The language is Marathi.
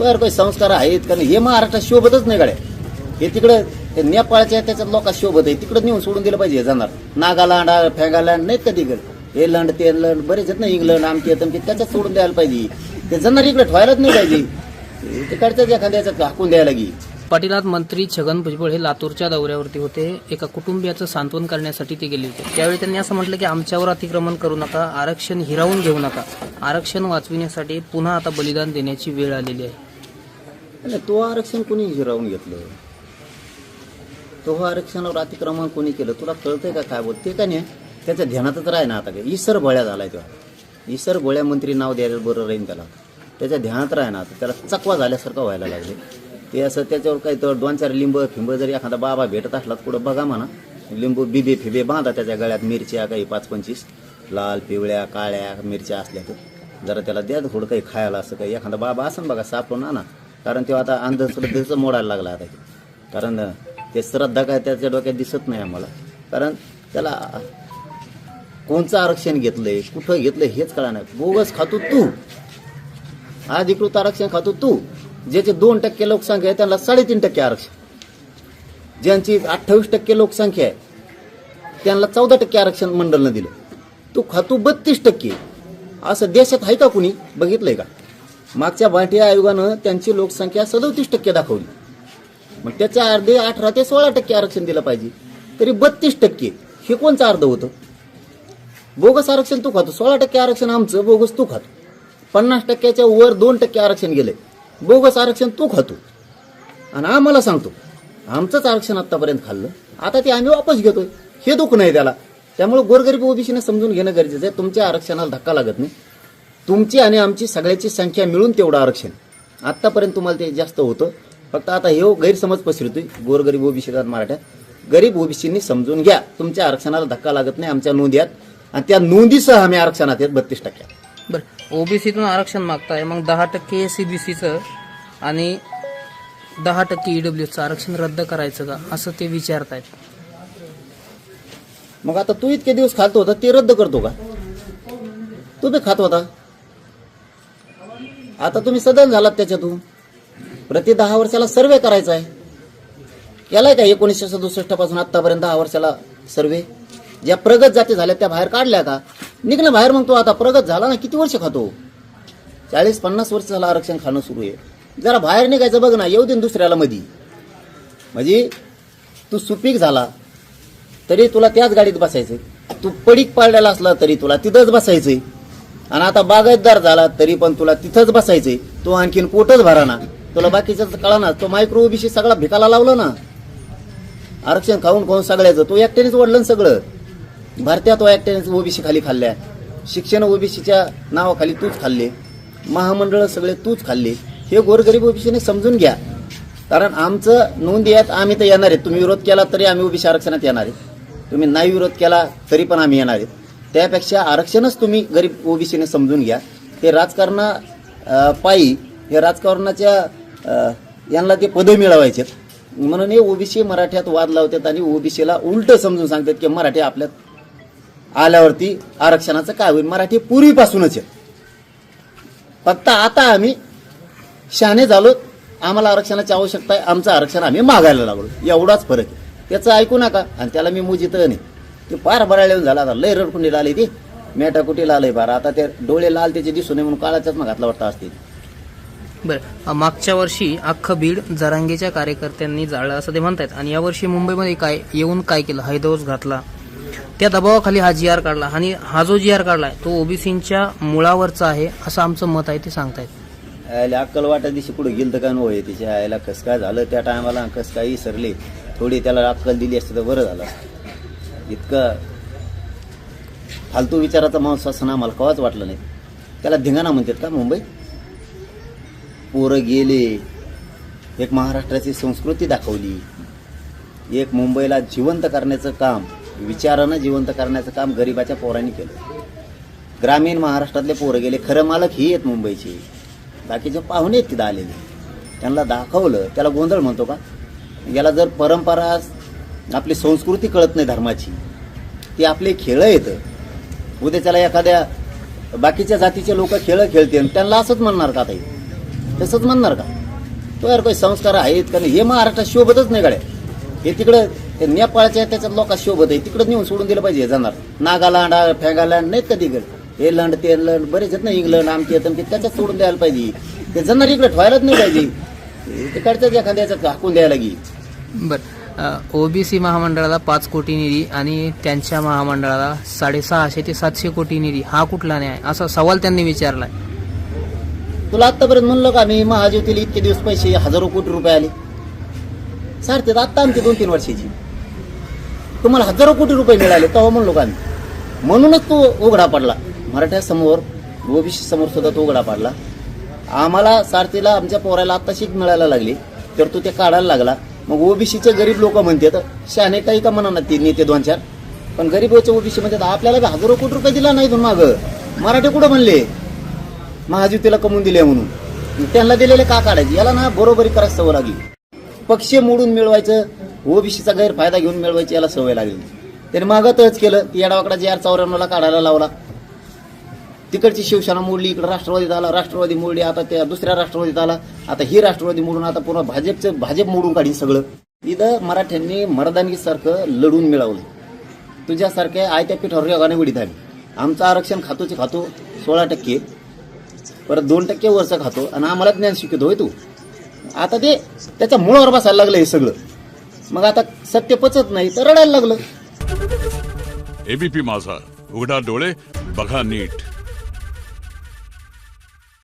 तुझ्यावर काही संस्कार आहेत कारण हे महाराष्ट्रात शोभतच नाही गाड्या. हे तिकडं ते नेपाळच्या त्याच्यात लोक शोभत आहे. तिकडं नेऊन सोडून दिलं पाहिजे हे जाणार. नागालँड फेगालँड नाहीत का तिकडं? हे लंड ते लंड बरेच आहेत ना इंग्लंड आमचे तमचे त्याच्यात सोडून द्यायला पाहिजे. ते जाणार इकडे ठेवायलाच नाही पाहिजे. तिकडच्याच एखाद्याच्यात हाकून द्यायला गी पाटीलात मंत्री छगन भुजबळ हे लातूरच्या दौऱ्यावरती होते. एका कुटुंबियाचं सांत्वन करण्यासाठी ते गेले होते. त्यावेळी त्यांनी असं म्हटलं की आमच्यावर अतिक्रमण करू नका आरक्षण हिरावून घेऊ नका. आरक्षण वाचविण्यासाठी पुन्हा आता बलिदान देण्याची वेळ आलेली आहे. आणि तो आरक्षण कोणी हिरावून घेतलं? तो आरक्षणावर अतिक्रमण कोणी केलं? तुला कळतंय का काय बोलते का नाही? त्याच्या ध्यानातच राह ना आता काय इसर भोळ्या झालाय तो. इसर भोळ्या मंत्री नाव द्यायला बरं राहील त्याला. त्याच्या ध्यानात राह ना आता. त्याला चकवा झाल्यासारखं व्हायला लागले ते असं त्याच्यावर काही तर दोन चार लिंब फिंब जरी एखादा बाबा भेटत असला कुठं पुढं बघा म्हणा. लिंबू बिबे फिबे बांधा त्याच्या गळ्यात मिरच्या काही पाच पंचवीस. लाल पिवळ्या काळ्या मिरच्या असल्या तर. जरा त्याला द्या थोडं काही खायला असं काही. एखादा बाबा असं बघा सापडून आणा. कारण तेव्हा आता अंधश्रद्धेचं मोडायला लागला आता. कारण ते श्रद्धा काय त्याच्या डोक्यात दिसत नाही आम्हाला. कारण त्याला कोणचं आरक्षण घेतलंय कुठं घेतलंय हेच कळा नाही बोगस खातो तू. अधिकृत आरक्षण खातो तू. ज्याचे दोन टक्के लोकसंख्या आहे त्यांना साडेतीन टक्के आरक्षण. ज्यांची अठ्ठावीस टक्के लोकसंख्या आहे त्यांना चौदा टक्के आरक्षण मंडळनं दिलं. तू खातो बत्तीस टक्के. असं देशात आहे का कुणी? बघितलंय का? मागच्या भाटिया आयोगानं त्यांची लोकसंख्या सदोतीस टक्के दाखवली. मग त्याच्या अर्धे अठरा ते सोळा टक्के आरक्षण दिलं पाहिजे. तरी बत्तीस टक्के हे कोणचं अर्ध होतं? बोगस आरक्षण तू खातो सोळा टक्के आरक्षण आमचं बोगस तू खातो. पन्नास टक्क्याच्या वर दोन टक्के आरक्षण गेलंय बोगस आरक्षण तू खातो. आणि आम्हाला सांगतो आमचंच आरक्षण आतापर्यंत खाल्लं आता ते आम्ही वापस घेतोय. हे दुःख नाही त्याला. त्यामुळे गोरगरीब ओबीसीने समजून घेणं गरजेचं आहे. तुमच्या आरक्षणाला धक्का लागत नाही. तुमची आणि आमची सगळ्याची संख्या मिळून तेवढं आरक्षण. आतापर्यंत तुम्हाला ते जास्त होतं. फक्त आता हे गैरसमज पसरतोय. गोरगरीब ओबीसी मराठ्यात. गरीब ओबीसींनी समजून घ्या. तुमच्या आरक्षणाला धक्का लागत नाही. आमच्या नोंदी आहेत. आणि त्या नोंदीसह आम्ही आरक्षणात आहेत बत्तीस टक्क्यात बरं. ओबीसीतून आरक्षण मागताय. मग दहा टक्के सीबीसीचं आणि दहा टक्के ईडब्ल्यूचं आरक्षण रद्द करायचं का? असं ते विचारतायत. मग आता तू इतके दिवस खात होता ते रद्द करतो का? तू बी खात होता. आता तुम्ही सदन झालात त्याच्यातून. प्रति दहा वर्षाला सर्वे करायचा आहे. केलाय का एकोणीसशे सदुसष्टपासून आतापर्यंत दहा वर्षाला सर्वे ज्या प्रगत जाती झाल्या त्या बाहेर काढल्या का? निघणं बाहेर मग तो आता प्रगत झाला ना किती वर्ष खातो? चाळीस पन्नास वर्ष झालं आरक्षण खाणं सुरू आहे. जरा बाहेर निघायचं बघ ना येऊ दे दुसऱ्याला मधी. म्हणजे तू सुपीक झाला तरी तुला त्याच गाडीत बसायचं तू पडीक पाळलेला असला तरी तुला तिथंच बसायचंय. आणि आता बागायतदार झाला तरी पण तुला तिथंच बसायचंय. तो आणखीन पोटच भरा ना तुला बाकीचं कळा ना तो मायक्रो ओबीसी सगळा भिकाला लावला ना. आरक्षण खाऊन खाऊन सगळ्याचं तो एकट्यानेच वडलं ना सगळं. भारत्या तो एकट्यानेच ओबीसी खाली खाल्ल्या. शिक्षण ओबीसीच्या नावाखाली तूच खाल्ले. महामंडळ सगळे तूच खाल्ले. हे गोरगरीब ओबीसीने समजून घ्या. कारण आमचं नोंदी आहेत आम्ही तर येणार आहेत. तुम्ही विरोध केला तरी आम्ही ओबीसी आरक्षणात येणार आहे तुम्ही नाही विरोध केला तरी पण आम्ही येणार आहेत. त्यापेक्षा आरक्षणच तुम्ही गरीब ओबीसीने समजून घ्या. ते राजकारणा पायी हे राजकारणाच्या यांना ते पदं मिळवायचे. म्हणून हे ओबीसी मराठ्यात वाद लावतात आणि ओबीसीला उलट समजून सांगतात की मराठी आपल्यात आल्यावरती आरक्षणाचं काय होईल? मराठी पूर्वीपासूनच आहे. फक्त आता आम्ही शहाणे झालो आम्हाला आरक्षणाची आवश्यकता आहे आमचं आरक्षण आम्ही मागायला लागलो. एवढाच फरक आहे. त्याचं ऐकू नका आणि त्याला मी मुजित नाही. ते पार बराळ येऊन झाला आता. लय रडकुंडीला आली ती. मेटा कुटीला आलंय बारा? आता ते डोळे लाल त्याचे दिसू नये म्हणून काळाच्याच मग घातला वाटतं असतील. बरं मागच्या वर्षी अख्खं बीड जरांगेच्या कार्यकर्त्यांनी जाळलं असं ते म्हणतायत. आणि यावर्षी मुंबईमध्ये काय येऊन काय केलं? हैदोस घातला. त्या दबावाखाली हा जी आर काढला. आणि हा जो जी आर काढलाय तो ओबीसींच्या मुळावरचा आहे असं आमचं मत आहे ते सांगतायत. आयला अक्कल वाटा दिवशी कुठं गेलं तर काय नव्हे तिच्या आयला कसं काय झालं त्या टायमाला कसं काय विसरले थोडी त्याला अक्कल दिली असती तर बरं झालं. इतकं फालतू विचाराचा माणूस असं आम्हाला कवाच वाटलं नाही. त्याला धिंगाणा म्हणतात का मुंबई? पोरं गेले एक महाराष्ट्राची संस्कृती दाखवली एक मुंबईला जिवंत करण्याचं काम विचारानं जिवंत करण्याचं काम गरिबाच्या पोरांनी केलं. ग्रामीण महाराष्ट्रातले पोरं गेले खरं मालक ही आहेत मुंबईचे. बाकीचे पाहुणे आहेत तिथं आलेले. त्यांना दाखवलं त्याला गोंधळ म्हणतो का? याला जर परंपरा आपली संस्कृती कळत नाही धर्माची. ती आपले खेळ येतं उद्या त्याला एखाद्या बाकीच्या जातीचे लोक खेळ खेळते आणि त्यांना असंच म्हणणार का ताई? तसंच म्हणणार का? तो यार काही संस्कार आहेत का नाही? हे महाराष्ट्रात शोभतच नाही गाड्या. हे तिकडं ते नेपाळच्या त्याच्यात लोकात शोभत आहे. तिकडं नेऊन सोडून दिलं पाहिजे हे जाणार. नागालँड फेगालँड नाहीत का तिकडे? हे लंड ते लंड बरेच आहेत ना इंग्लंड आमचे तमके त्याच्यात सोडून द्यायला पाहिजे. ते जाणार इकडे ठेवायलाच नाही पाहिजे. तिकडच्याच एखाद्याच्यात हाकून द्यायला गी बरं. ओबीसी महामंडळाला पाच कोटी निधी आणि त्यांच्या महामंडळाला साडेसहाशे ते सातशे कोटी निधी. हा कुठला न्याय? असा सवाल त्यांनी विचारलाय. तुला आतापर्यंत म्हणलं का मी महाज्योतीला इतके दिवस पैसे हजारो कोटी रुपये आले? सारते आत्ता आमची दोन तीन वर्षाची. तुम्हाला हजारो कोटी रुपये मिळाले तेव्हा म्हणलो का आम्ही म्हणूनच तो उघडा पडला. मराठ्यासमोर ओबीसी समोर सुद्धा तो उघडा पडला. आम्हाला सारथीला आमच्या पोराला आत्ता शिक मिळायला लागली तर तो ते काढायला लागला. मग ओबीसीचे गरीब लोक म्हणतात शाने काही का म्हणा ते नेते दोन चार. पण गरीब ओबीसी म्हणतात आपल्याला हजारो कोटी रुपये दिला नाही तुम्ही मागं. मराठी कुठं म्हणले? महाजुतीला कमवून दिले म्हणून. त्यांना दिलेले का काढायचे? याला ना बरोबरी करायची सवय लागली. पक्ष मोडून मिळवायचं ओबीसीचा गैरफायदा घेऊन मिळवायची याला सवय लागली. त्याने मागतच केलं की येडावाकडा जे आर चौऱ्याण्णवला काढायला लावला. तिकडची शिवसेना मोडली इकडे राष्ट्रवादीत आला राष्ट्रवादी मोडली आता त्या दुसऱ्या राष्ट्रवादीत आला आता ही राष्ट्रवादी मोडून आता पुन्हा भाजपचं भाजप मोडून काढीन सगळं. इथं मराठ्यांनी मर्दानगीसारखं लढून मिळवलं. तुझ्यासारख्या आयत्या पीठावर योगाने विडीत आम्ही आमचं आरक्षण खातोचे खातो सोळा टक्के. परत दोन टक्के वरचं खातो आणि आम्हाला ज्ञान शिकतो होय तू. आता ते त्याच्या मुळावर बसायला लागलं हे सगळं. मग आता सत्य पचत नाही तर रडायला लागलं. एबीपी माझा. उघडा डोळे बघा नीट.